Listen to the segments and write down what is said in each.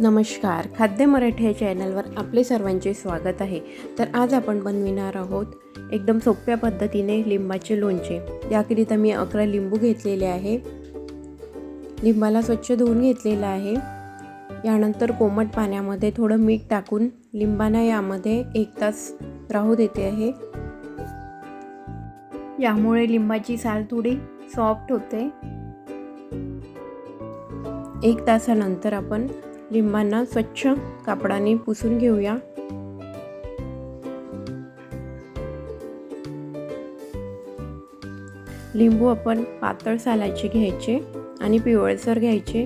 नमस्कार. खाद्य मराठी या चॅनलवर आपले सर्वांचे स्वागत आहे. तर आज आपण बनविणार आहोत एकदम सोप्या पद्धतीने लिंबाचे लोणचे. याकरिता मी अकरा लिंबू घेतलेले आहे. लिंबाला स्वच्छ धुवून घेतलेलं आहे. यानंतर कोमट पाण्यामध्ये थोडं मीठ टाकून लिंबाना यामध्ये एक तास राहू देते आहे. यामुळे लिंबाची साल थोडी सॉफ्ट होते. एक तासानंतर आपण लिंबांना स्वच्छ कापडाने पुसून घेऊया. लिंबू आपण पातळ सालायचे घ्यायचे आणि पिवळसर घ्यायचे.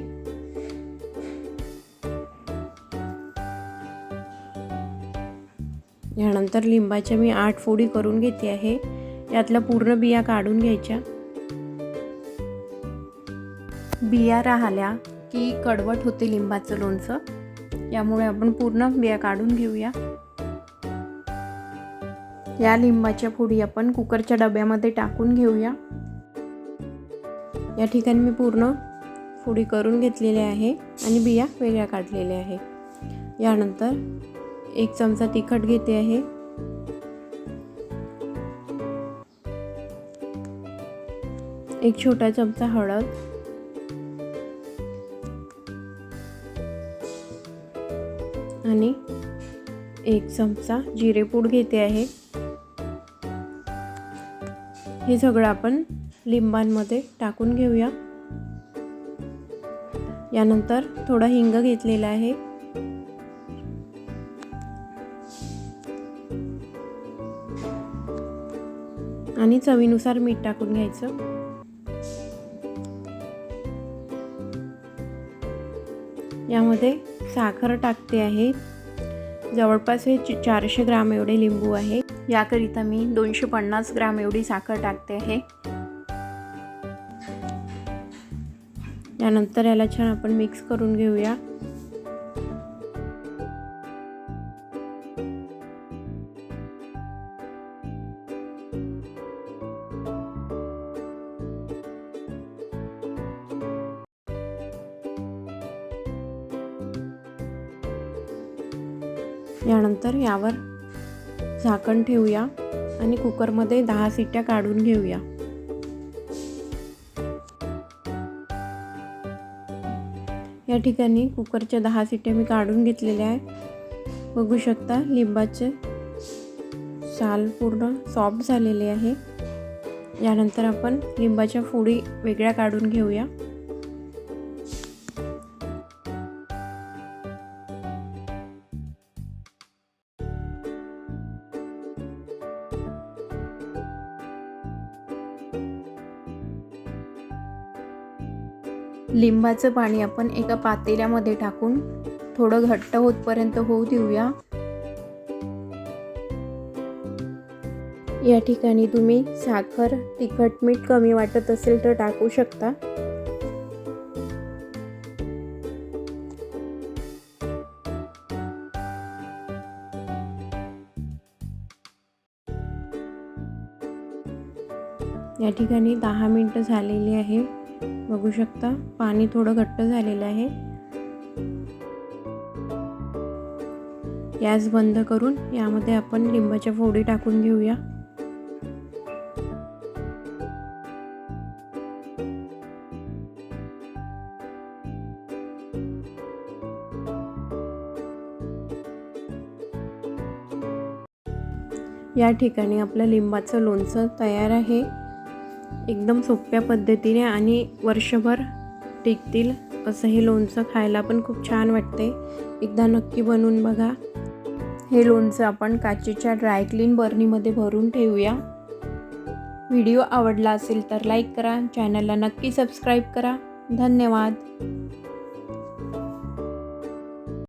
यानंतर लिंबाच्या मी आठ फोडी करून घेते आहे. यातल्या पूर्ण बिया काढून घ्यायच्या. बिया राहिल्या की कडवट होते लिंबाचं लोणचं. यामुळे आपण पूर्ण बिया काढून घेऊया. या लिंबाच्या फोडी आपण कुकरच्या डब्यामध्ये टाकून घेऊया. या ठिकाणी मी पूर्ण फोडी करून घेतलेल्या आहे आणि बिया वेगळ्या काढलेल्या आहे. यानंतर एक चमचा तिखट घेते आहे. एक छोटा चमचा हळद. आणि एक चमचा जिरेपूड घेते आहे. हे सगळं आपण लिंबांमध्ये टाकून घेऊया. यानंतर थोडा हिंग घेतलेला आहे. आणि चवीनुसार मीठ टाकून घ्यायचं. यामध्ये साखर टाकते आहे. जवळपास हे चारशे ग्राम एवढे लिंबू आहे. याकरिता मी दोनशे पन्नास ग्राम एवढी साखर टाकते आहे. यानंतर याला छान आपण मिक्स करून घेऊया. यानंतर यावर झाकण ठेवूया आणि कुकरमध्ये दहा सिट्ट्या काढून घेऊया. या ठिकाणी कुकरच्या दहा सिट्ट्या मी काढून घेतलेल्या आहे बघू शकता लिंबाचे साल पूर्ण सॉफ्ट झालेले आहे. यानंतर आपण लिंबाच्या फोडी वेगळ्या काढून घेऊया. लिंबाचं पाणी आपण एका पातेल्यामध्ये टाकून थोडं घट्ट होतपर्यंत होऊ देऊया. या ठिकाणी तुम्ही साखर तिखट मीठ कमी वाटत असेल तर टाकू शकता. या ठिकाणी दहा मिनटं झालेली आहे. बघू शकता पाणी थोडं घट्ट झालेलं आहे. गॅस बंद करून यामध्ये आपण लिंबाच्या फोडी टाकून घेऊया. या ठिकाणी आपलं लिंबाचं लोणचं तयार आहे. एकदम सोप्या पद्धतीने आणि वर्षभर टिकतील असं हे लोणचं खायला पण खूप छान वाटते एकदा नक्की बनवून बघा. हे लोणचं आपण काचेच्या ड्रायक्लीन बर्नीमध्ये भरून ठेवूया. व्हिडिओ आवडला असेल तर लाईक करा. चॅनलला नक्की सबस्क्राईब करा. धन्यवाद.